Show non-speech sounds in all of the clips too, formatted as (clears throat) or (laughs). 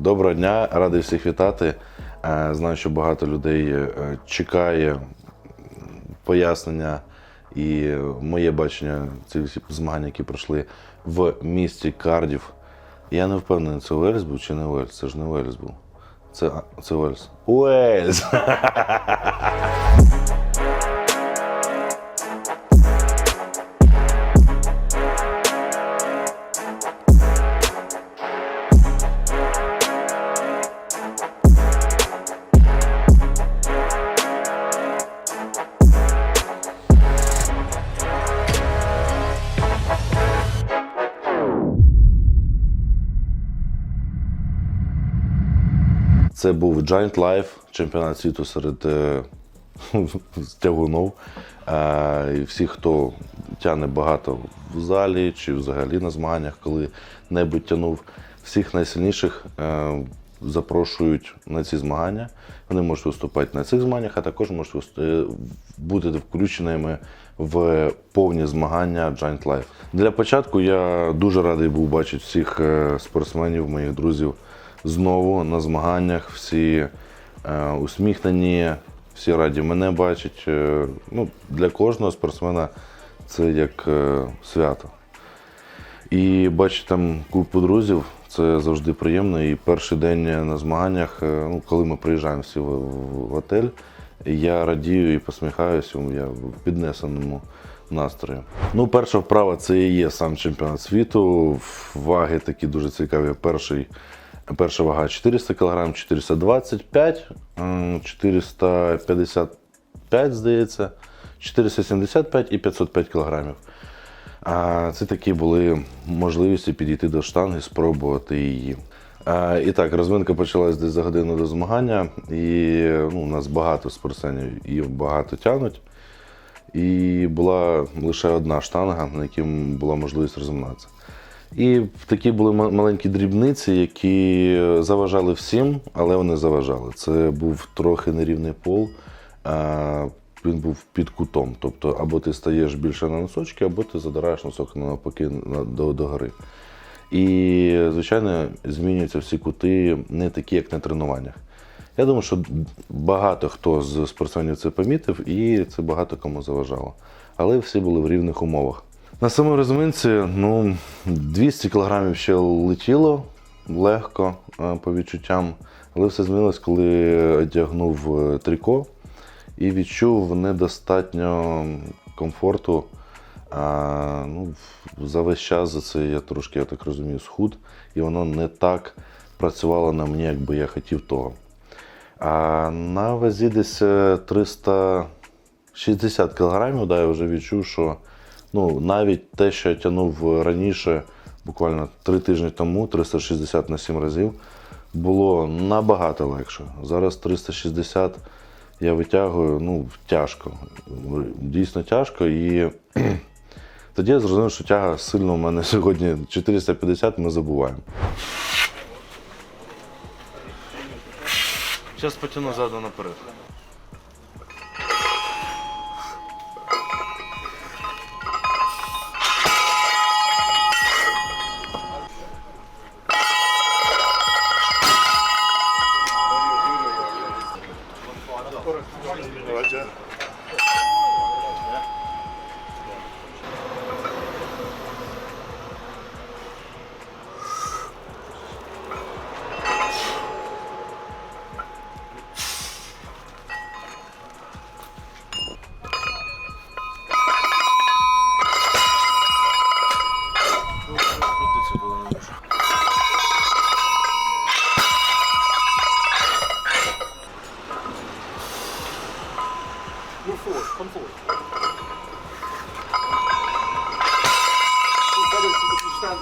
Доброго дня, радий всіх вітати. Е, Знаю, що багато людей е, чекає пояснення і моє бачення цих змагань, які пройшли в місті Кардів. Я не впевнений, це Уельс був чи не Уельс. Це ж не Уельс був. Це, це Уельс. Уельс! (laughs) Це був Giant Life, чемпіонат світу серед е, (laughs) тягунов. Е, і всі, хто тягне багато в залі чи взагалі на змаганнях, коли-небудь тягнув, всіх найсильніших е, запрошують на ці змагання. Вони можуть виступати на цих змаганнях, а також можуть бути включеними в повні змагання Giant Life. Для початку я дуже радий був бачити всіх спортсменів, моїх друзів знову на змаганнях. Всі е, усміхнені, всі раді мене бачать. Е, ну, для кожного спортсмена це як е, свято. І бачити там купу друзів, це завжди приємно. І перший день на змаганнях, е, ну, коли ми приїжджаємо всі в, в готель, я радію і посміхаюся, я в піднесеному настрої. Ну, перша вправа це і є сам чемпіонат світу. Ваги такі дуже цікаві. Перший, перша вага 400 кг, 425, 455, здається, 475 і 505 кілограмів. А це такі були можливості підійти до штанги, спробувати її. І так, розминка почалась десь за годину до змагання, і ну, у нас багато спортсменів і багато тягнуть. І була лише одна штанга, на якій була можливість розімнатися. І такі були маленькі дрібниці, які заважали всім, але вони заважали. Це був трохи нерівний пол, а, він був під кутом. Тобто, або ти стаєш більше на носочки, або ти задираєш носок навпаки на- до, до гори. І, звичайно, змінюються всі кути не такі, як на тренуваннях. Я думаю, що багато хто з спортсменів це помітив, і це багато кому заважало. Але всі були в рівних умовах. На самій розминці ну, 200 кг ще летіло легко е, по відчуттям, але все змінилось, коли одягнув е, тріко і відчув недостатньо комфорту. А, ну, за весь час за це я трошки, я так розумію, схуд, і воно не так працювало на мені, як би я хотів того. А на вазі десь е, 360 кілограмів, да, я вже відчув, що ну, навіть те, що я тягнув раніше, буквально три тижні тому, 360 на 7 разів, було набагато легше. Зараз 360 я витягую, ну, тяжко. Дійсно тяжко. І (clears throat) тоді я зрозумів, що тяга сильно у мене (laughs) сьогодні 450 ми забуваємо. Зараз потягну ззаду наперед.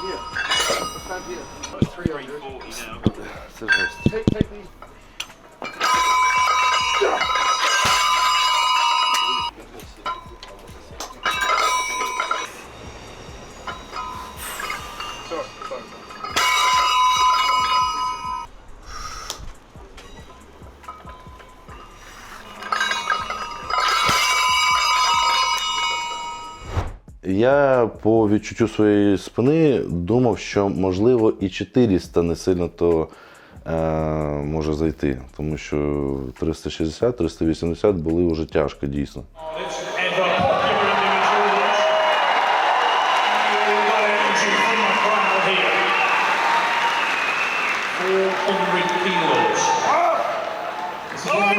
here. What's that here? Three hundred. Take, take these. По відчуттю своєї спини думав, що можливо і 400 не сильно то е, може зайти. Тому що 360-380 були вже тяжко дійсно. It's ever popular individuals. All that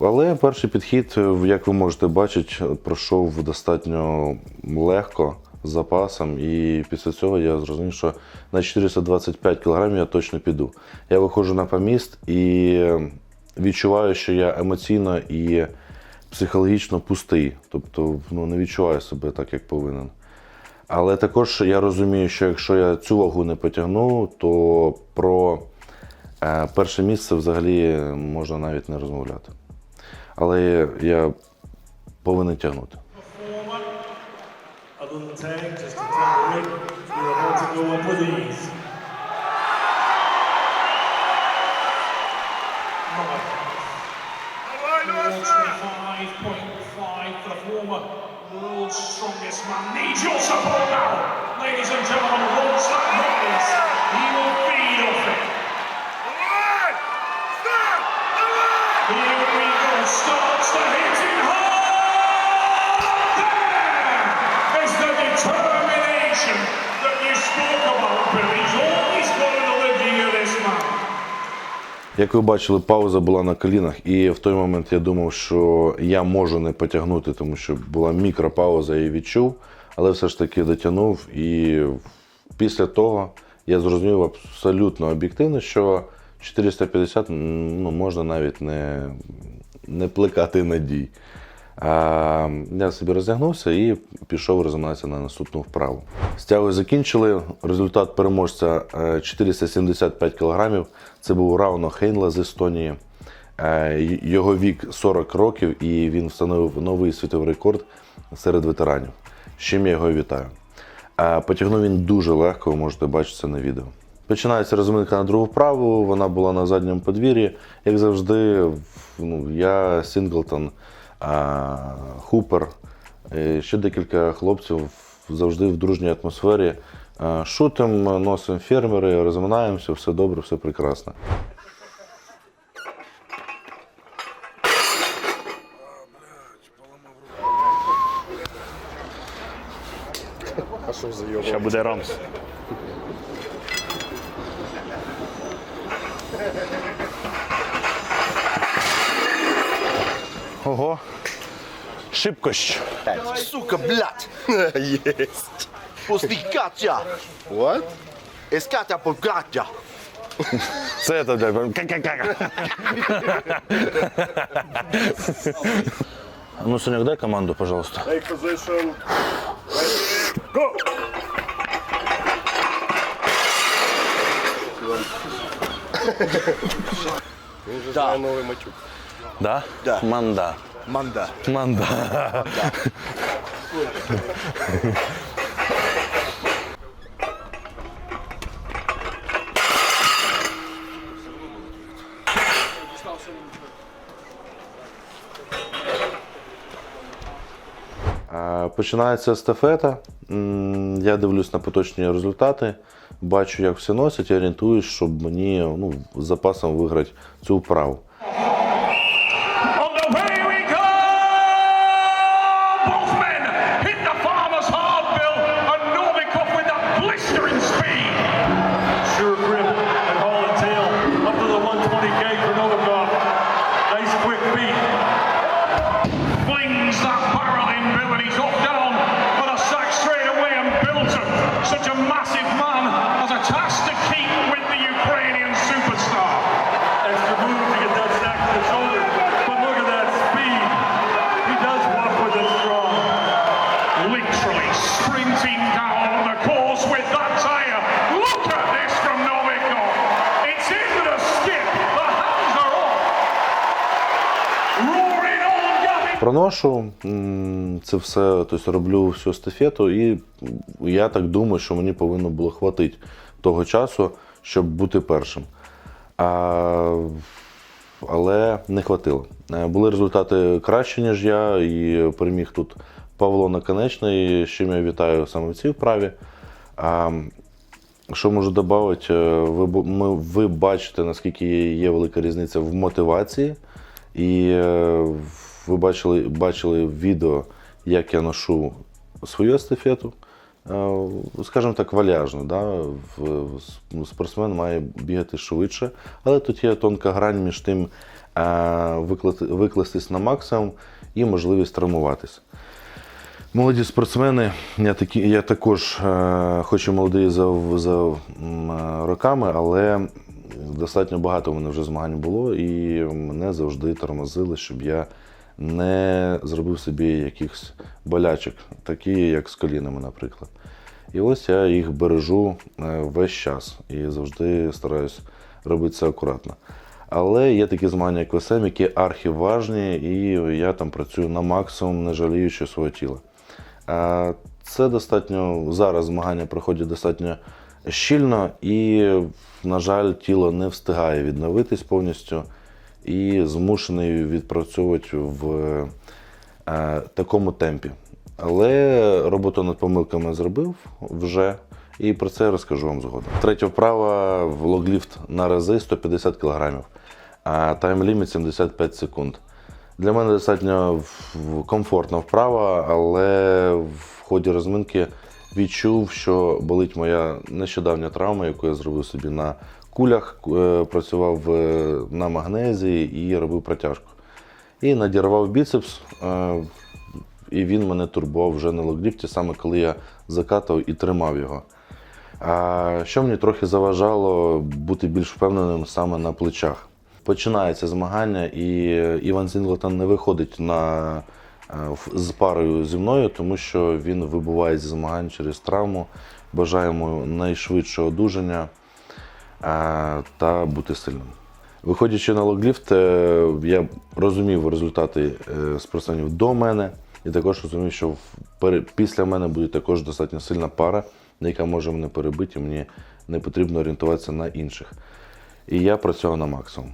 Але перший підхід, е, як ви можете бачити, пройшов достатньо легко з запасом, і після цього я зрозумів, що на 425 кг я точно піду. Я виходжу на поміст і відчуваю, що я емоційно і психологічно пустий, тобто ну, не відчуваю себе так, як повинен. Але також я розумію, що якщо я цю вагу не потягну, то про е, перше місце взагалі можна навіть не розмовляти. Але я повинен тягнути. Ladies and gentlemen. Once that rise, he will feed off it. Як ви бачили, пауза була на колінах, і в той момент я думав, що я можу не потягнути, тому що була мікропауза, її відчув, але все ж таки дотягнув. І після того я зрозумів абсолютно об'єктивно, що 450 ну, можна навіть не, не плекати надій. Я собі розтягнувся і пішов розімнатися на наступну вправу. Стягу закінчили. Результат переможця е, 475 кг. Це був Рауно Хейнла з Естонії. Е, Його вік 40 років і він встановив новий світовий рекорд серед ветеранів. З чим я його вітаю. Е, Потягнув він дуже легко, ви можете бачити це на відео. Починається розминка на другу вправу, вона була на задньому подвір'ї. Як завжди, ну, я Сінглтон, Хупер, ще декілька хлопців завжди в дружній атмосфері. Шутимо, носимо фермери, розминаємося, все добре, все прекрасно. Ще буде рамс. Ого. Шибкощ. Сука, блядь! (laughs) Есть! После Катя! What? Es Катя по Катя! Це це, блядь. ка-ка-ка. Ну, Санек, дай команду, пожалуйста. Take position. Да, Новий матюк. Да? Да. Манда. манда. Манда. Починається естафета. Я дивлюсь на поточні результати, бачу, як все носять, і орієнтуюсь, щоб мені ну, з запасом виграти цю вправу. Проношу це все, тобто роблю всю естафету, і я так думаю, що мені повинно було хватити того часу, щоб бути першим. А, але не хватило. Е, Були результати кращі, ніж я, і переміг тут Павло Наконечний, з чим я вітаю саме в цій вправі. А, що можу додати, ви, ми, ви бачите, наскільки є велика різниця в мотивації. І е, ви бачили, бачили відео, як я ношу свою естафету. Е, Скажімо так, валяжно. Да? В- Спортсмен має бігати швидше, але тут є тонка грань між тим е, викластись на максимум і можливість травмуватись. Молоді спортсмени, я, такі, я також, е, хоч і молодий за, за роками, але достатньо багато в мене вже змагань було, і мене завжди тормозили, щоб я не зробив собі якихось болячок, такі як з колінами, наприклад. І ось я їх бережу е, весь час і завжди стараюсь робити це акуратно. Але є такі змагання, як ОСМ, які архіважні, і я там працюю на максимум, не жаліючи свого тіла. Це достатньо зараз змагання проходять достатньо щільно, і, на жаль, тіло не встигає відновитись повністю і змушений відпрацьовувати в е, такому темпі. Але роботу над помилками зробив вже, і про це я розкажу вам згодом. Третя вправа в логліфт на рази 150 кг, а тайм-ліміт 75 секунд. Для мене достатньо комфортна вправа, але в ході розминки відчув, що болить моя нещодавня травма, яку я зробив собі на кулях, е, працював е, на магнезії і робив протяжку. І надірвав біцепс, е, і він мене турбував вже на логліфті, саме коли я закатав і тримав його. А що мені трохи заважало бути більш впевненим саме на плечах. Починається змагання, і Іван Зінглтон не виходить на, з парою зі мною, тому що він вибуває зі змагань через травму. Бажаємо найшвидшого одужання та бути сильним. Виходячи на логліфт, е, я розумів результати е, спортсменів до мене, і також розумів, що після мене буде також достатньо сильна пара, яка може мене перебити, і мені не потрібно орієнтуватися на інших. І я працював на максимум.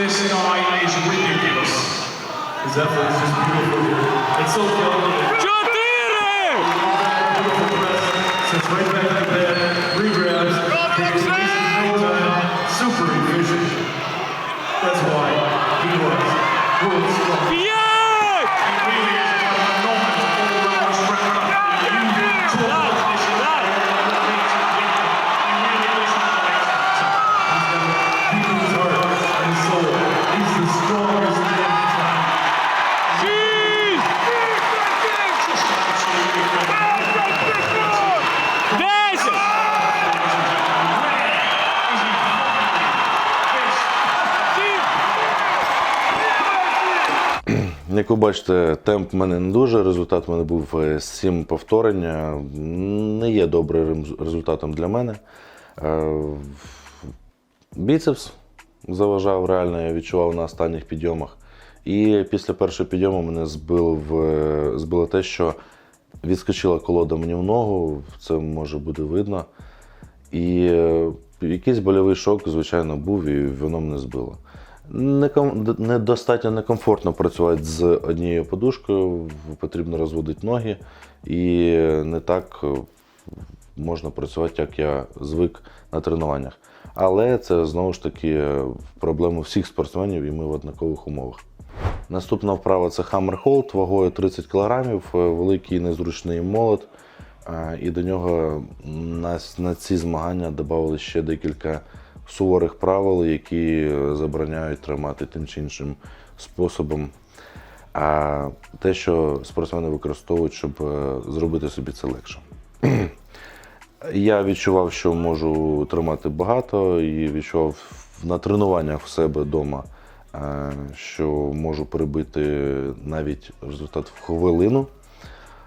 This guy is ridiculous. His effort is just beautiful? Here. It's so delicate. Beautiful press, sits right back Як ви бачите, темп в мене не дуже. Результат в мене був 7 повторень. Е, Не є добрим результатом для мене. Е, Біцепс заважав реально, я відчував на останніх підйомах. І після першого підйому мене збило, в, збило те, що відскочила колода мені в ногу, це може буде видно. І е, якийсь больовий шок, звичайно, був, і воно мене збило. Недостатньо некомфортно працювати з однією подушкою, потрібно розводити ноги, і не так е, можна працювати, як я звик на тренуваннях. Але це знову ж таки е, проблема всіх спортсменів, і ми в однакових умовах. Наступна вправа це Hammer Hold вагою 30 кг, великий незручний молот. Е, І до нього на, на ці змагання додали ще декілька суворих правил, які е, забороняють тримати тим чи іншим способом а те, що спортсмени використовують, щоб е, зробити собі це легше. (clears throat) Я відчував, що можу тримати багато, і відчував на тренуваннях в себе вдома, що можу перебити навіть результат в хвилину.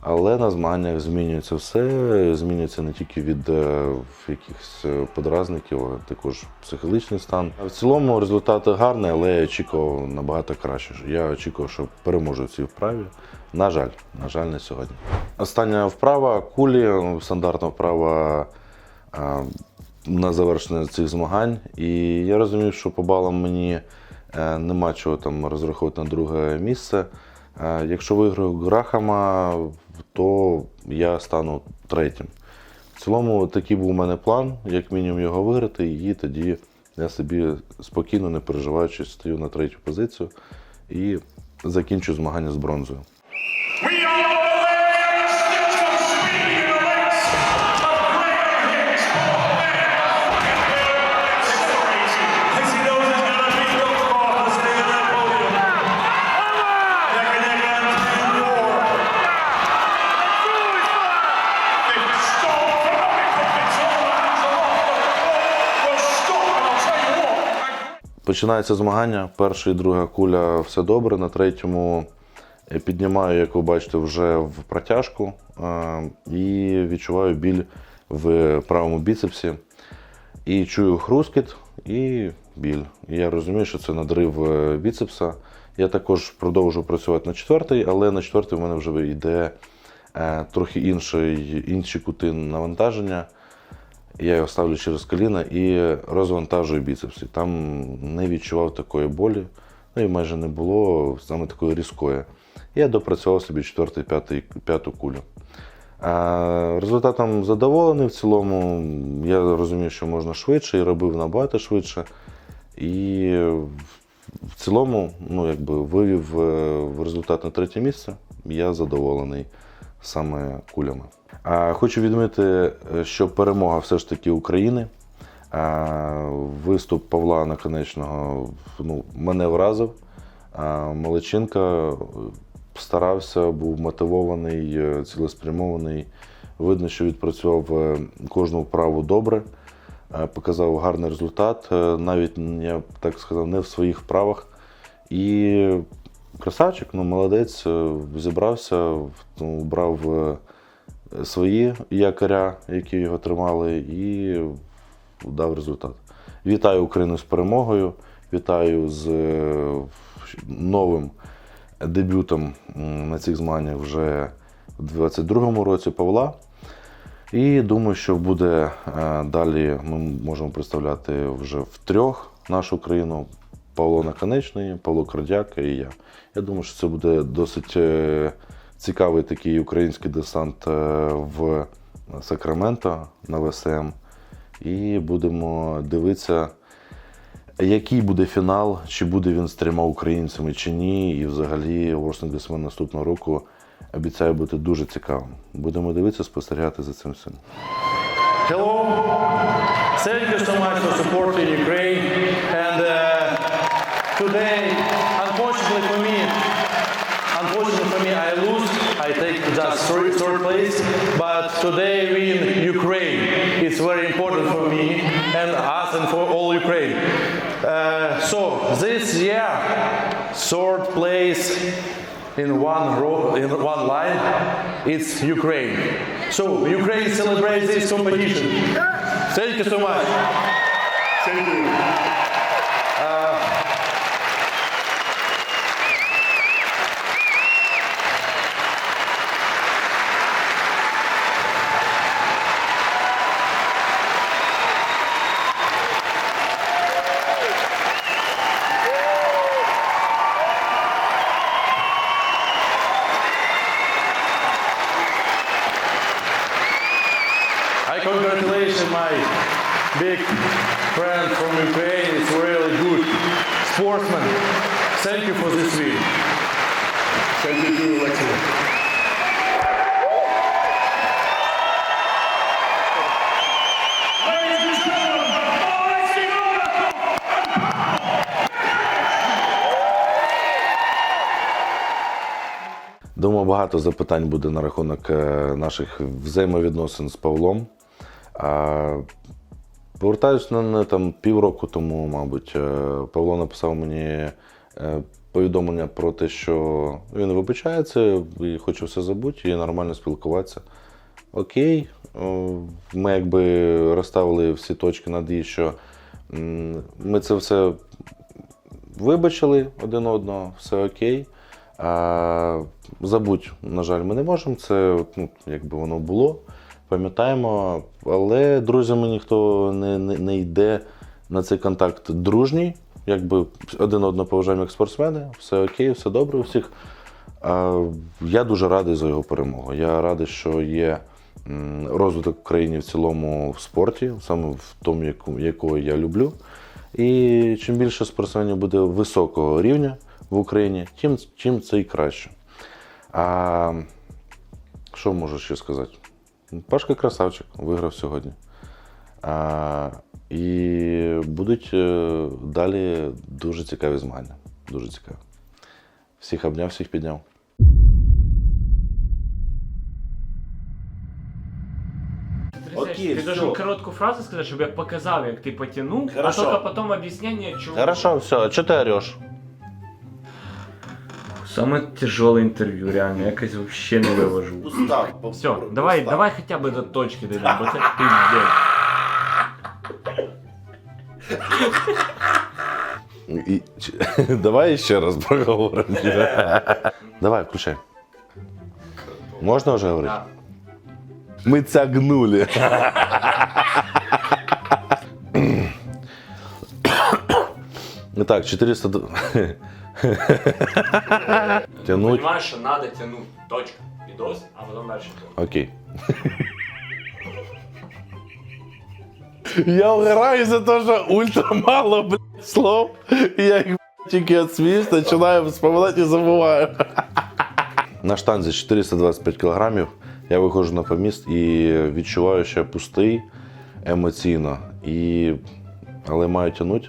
Але на змаганнях змінюється все, змінюється не тільки від е, якихось е, подразників, а також психологічний стан. В цілому результат гарний, але я очікував набагато краще. Я очікував, що переможу в цій вправі. На жаль, на жаль, не сьогодні. Остання вправа кулі, стандартна вправа а, на завершення цих змагань. І я розумів, що по балам мені е, нема чого там розраховувати на друге місце. Якщо виграю Грахама, то я стану третім. В цілому такий був у мене план, як мінімум його виграти, і тоді я собі спокійно, не переживаючи, стою на третю позицію і закінчу змагання з бронзою. Починається змагання. Перша і друга куля все добре. На третьому піднімаю, як ви бачите, вже в протяжку е, і відчуваю біль в правому біцепсі. І чую хрускіт і біль. І я розумію, що це надрив е, біцепса. Я також продовжу працювати на четвертий, але на четвертий в мене вже йде е, трохи інший, інші кути навантаження. Я його ставлю через коліна і розвантажую біцепс. І Там не відчував такої болі, ну і майже не було саме такої різкої. Я допрацював собі четвертий, п'ятий, п'яту кулю. А, результатом задоволений в цілому. Я розумію, що можна швидше і робив набагато швидше. І в цілому, ну, якби вивів е, результат на третє місце. Я задоволений саме кулями. Хочу відмітити, е, що перемога все ж таки України. Виступ Павла Наконечного ну, мене вразив. А, Молодчинка е, старався, був мотивований, е, цілеспрямований. Видно, що відпрацював кожну вправу добре, показав гарний результат. Навіть я так сказав, не в своїх вправах. І красавчик, ну молодець, зібрався, ну, брав свої якоря, які його тримали, і дав результат. Вітаю Україну з перемогою, вітаю з е, новим дебютом на цих змаганнях вже у 2022 році Павла. І думаю, що буде е, далі. Ми можемо представляти вже в трьох нашу країну. Павло Наконечний, Павло Крадяк і я. Я думаю, що це буде досить е, цікавий такий український десант е, в Сакраменто на ВСМ. І будемо дивитися, який буде фінал, чи буде він з трьома українцями, чи ні. І взагалі Ворсинг Десмен наступного року обіцяє бути дуже цікавим. Будемо дивитися, спостерігати за цим всім. Hello. Thank you so much for supporting Ukraine. And uh, today, Today in Ukraine. It's very important for me and us and for all Ukraine. Uh, so this year, third place in one row, in one line, it's Ukraine. So Ukraine celebrates this competition. Thank you so much. Thank you. I congratulate my big friend from Ukraine. It's really good sportsman. Thank you for this win. Thank you, Alexei. Думаю, багато запитань буде на рахунок е, наших взаємовідносин з Павлом. А, повертаюсь на на там півроку тому, мабуть, е, Павло написав мені е, повідомлення про те, що він вибачається і хоче все забути і нормально спілкуватися. Окей, ми якби розставили всі точки над «і», що ми це все вибачили один одного, все окей. А, забудь, на жаль, ми не можемо. Це ну, якби воно було. Пам'ятаємо, але друзями ніхто не, не, не йде на цей контакт дружній. Якби один одного поважаємо як спортсмени, все окей, все добре у всіх. Я дуже радий за його перемогу. Я радий, що є розвиток в країні в цілому в спорті, саме в тому, якого я люблю. І чим більше спортсменів буде високого рівня в Україні, тим, тим це і краще. А що можу ще сказати? Пашка красавчик виграв сьогодні. А, і будуть е, далі дуже цікаві змагання. Дуже цікаві. Всіх обняв, всіх підняв. Окей, ти всё. должен коротку фразу сказати, щоб я показав, як ти потягнув, Хорошо. а тільки потім об'яснення, чому. Хорошо, все, а ти ореш? Саме тяжеле інтерв'ю, реально, я якось взагалі не вивожу. Все, давай, давай хоча б до точки дійдемо, бо це пиздец. І, чи- (laughs) давай ще раз проговоримо. (laughs) давай, включай. Можна вже говорити? Да. Ми тягнули. (laughs) Итак, 400... д- (laughs) Тянуть. Понимаешь, що надо тянуть. Точка. Відос, а потім далі. Окей. Я угораю за те, що ультра мало блядь, слов. І я їх блядь, тільки відсміюсь, починаю вспоминати і забуваю. На штанзі 425 кілограмів. Я виходжу на поміст і відчуваю, що я пустий емоційно. І... Але маю тягнути.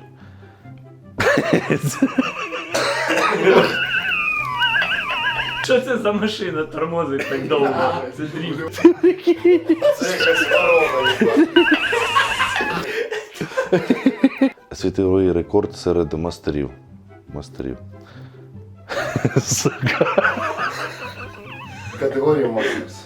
Що це за машина тормозить так довго? Це дріб. Світовий рекорд серед мастерів. Мастерів. Категорія Максимс.